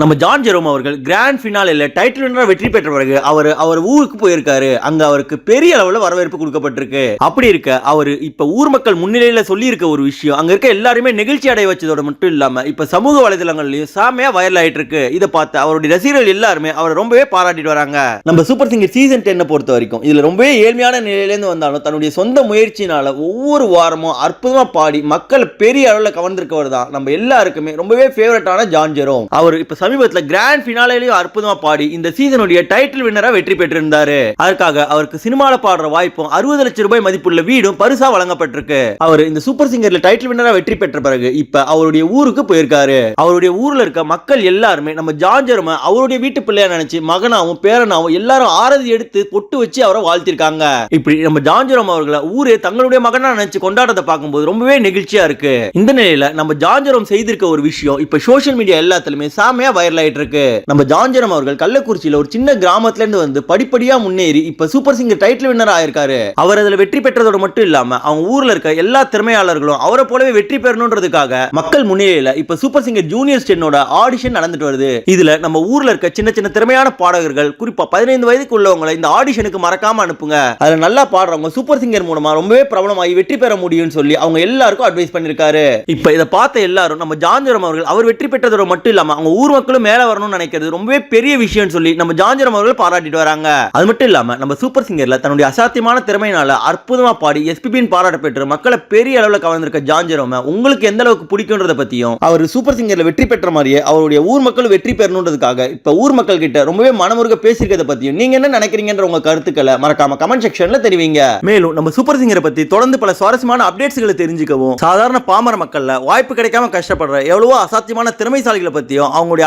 நம்ம John Jerome அவர்கள் grand ஃபினாலில் டைட்டில் வெற்றி பெற்ற பிறகு அவர் அவர் ஊருக்கு போயிருக்காரு. அங்க அவருக்கு பெரிய அளவுல வரவேற்பு கொடுக்கப்பட்டிருக்கு. அப்படி இருக்க அவர் இப்ப ஊர் மக்கள் முன்னிலையில சொல்லியிருக்க ஒரு விஷயம் அங்க இருக்க எல்லாருமே நெகிழ்ச்சி அடைய வச்சதோட மட்டும் இல்லாம இப்ப சமூக வலைதளங்கள்லயும் சாமையா வைரல் ஆயிட்டு இருக்கு இதை பார்த்து அவருடைய ரசிகர்கள் எல்லாருமே அவரை ரொம்பவே பாராட்டிட்டு வராங்க. நம்ம சூப்பர் சிங்கர் சீசன் டென்னை பொறுத்த வரைக்கும் இதுல ரொம்பவே ஏழ்மையான நிலையிலேருந்து வந்தாலும் தன்னுடைய சொந்த முயற்சினால ஒவ்வொரு வாரமும் அற்புதமா பாடி மக்கள் பெரிய அளவுல கவர்ந்திருக்கவர் தான். நம்ம எல்லாருக்குமே ரொம்பவே ஃபேவரட்டான ஜான் ஜெரோம். அவர் இப்ப சமீபத்தில் கிராண்ட் ஃபினாலேயும் அற்புதமா பாடி இந்த சீசனுடைய டைட்டில் வின்னரா வெற்றி பெற்றிருந்தாரு. அதற்காக அவருக்கு சினிமால பாடுற வாய்ப்பும் அறுபது லட்சம் ரூபாய் மதிப்புள்ள வீடும் பரிசா வழங்கப்பட்டிருக்கு. அவர் இந்த சூப்பர் சிங்கர்ல டைட்டில் வின்னரா வெற்றி பெற்ற பிறகு இப்ப அவருடைய ஊருக்கு போயிருக்காரு. அவருடைய ஊர்ல இருக்க மக்கள் எல்லாருமே நம்ம ஜான்ஜரும அவருடைய வீட்டு பிள்ளையா நினைச்சு மகனாவும் பேரனாவும் எல்லாரும் ஆரதி எடுத்து பொட்டு வச்சு அவரை வாழ்த்திருக்காங்க. இப்படி நம்ம ஜான்ஜரம் அவர்களை ஊரே தங்களுடைய மகனா நினைச்சு கொண்டாடுறதை பார்க்கும்போது ரொம்பவே நெகிழ்ச்சியா இருக்கு. இந்த நிலையில நம்ம ஜான்ஜரம் செய்திருக்க ஒரு விஷயம் இப்ப சோஷியல் மீடியா எல்லாத்துலயுமே சாமையா வைரல் ஆயிட்டு இருக்கு நம்ம ஜான் அவர்கள் கள்ளக்குறிச்சியில ஒரு சின்ன கிராமத்துல இருந்து வந்து படிப்படியா முன்னேறி இப்ப சூப்பர் சிங்கர் டைட்டில் வின்னர் ஆயிருக்காரு. அவர் அதுல வெற்றி பெற்றதோட மட்டும் இல்லாம அவங்க ஊர்ல இருக்க எல்லா திறமையாளர்களும் அவரை போலவே வெற்றி பெறணுன்றதுக்காக மக்கள் முன்னிலையில இப்ப சூப்பர் சிங்கர் ஜூனியர் ஸ்டென்னோட ஆடிஷன் நடந்துட்டு வருது. இதுல நம்ம ஊர்ல இருக்க சின்ன சின்ன திறமையான பாடகர்கள் குறிப்பா பதினைந்து வயதுக்கு உள்ளவங்களை இந்த ஆடிஷனுக்கு மறக்காம அனுப்புங்க. அதுல நல்லா பாடுறவங்க சூப்பர் சிங்கர் மூலமா ரொம்பவே பிரபலமாகி வெற்றி பெற முடியும்னு சொல்லி அவங்க எல்லாருக்கும் அட்வைஸ் பண்ணிருக்காரு. இப்ப இதை பார்த்த எல்லாரும் நம்ம ஜான்ஜரம் அவர்கள் அவர் வெற்றி பெற்றதோட மட்டும் இல்லாம அவங்க ஊர் மக்களும் மேலே வரணும்னு நினைக்கிறது ரொம்பவே பெரிய விஷயம்னு சொல்லி நம்ம ஜாஞ்சிரம் அவர்கள் பாராட்டிட்டு வராங்க. அது மட்டும் இல்லாம நம்ம சூப்பர் சிங்கர்ல தன்னுடைய அசாத்தியமான திறமையினால அற்புதமா பாடி எஸ்பிபின் பாராட்ட பெற்று மக்களை பெரிய அளவில் கவர்ந்திருக்க ஜாஞ்சரம் உங்களுக்கு எந்த அளவுக்கு பிடிக்கும்ன்றத பற்றியும் அவர் சூப்பர் சிங்கர்ல வெற்றி பெற்ற மாதிரியே அவருடைய ஊர் மக்கள் வெற்றி பெறணுன்றதுக்காக இப்போ ஊர் மக்கள் கிட்ட ரொம்பவே மனமுருக பேசியிருக்கிறத பற்றியும் நீங்க என்ன நினைக்கிறீங்கன்ற உங்க கருத்துக்களை மறக்காம கமெண்ட் செக்ஷன்ல தெரிவிங்க. மேலும் நம்ம சூப்பர் சிங்கரை பத்தி தொடர்ந்து பல சுவாரஸ்யமான அப்டேட்ஸ்களை தெரிஞ்சுக்கவும் சாதாரண பாமர மக்களில் வாய்ப்பு கிடைக்காம கஷ்டப்படுற எவ்வளவோ அசாத்தியமான திறமைசாலிகளை பற்றியும் அவங்களுடைய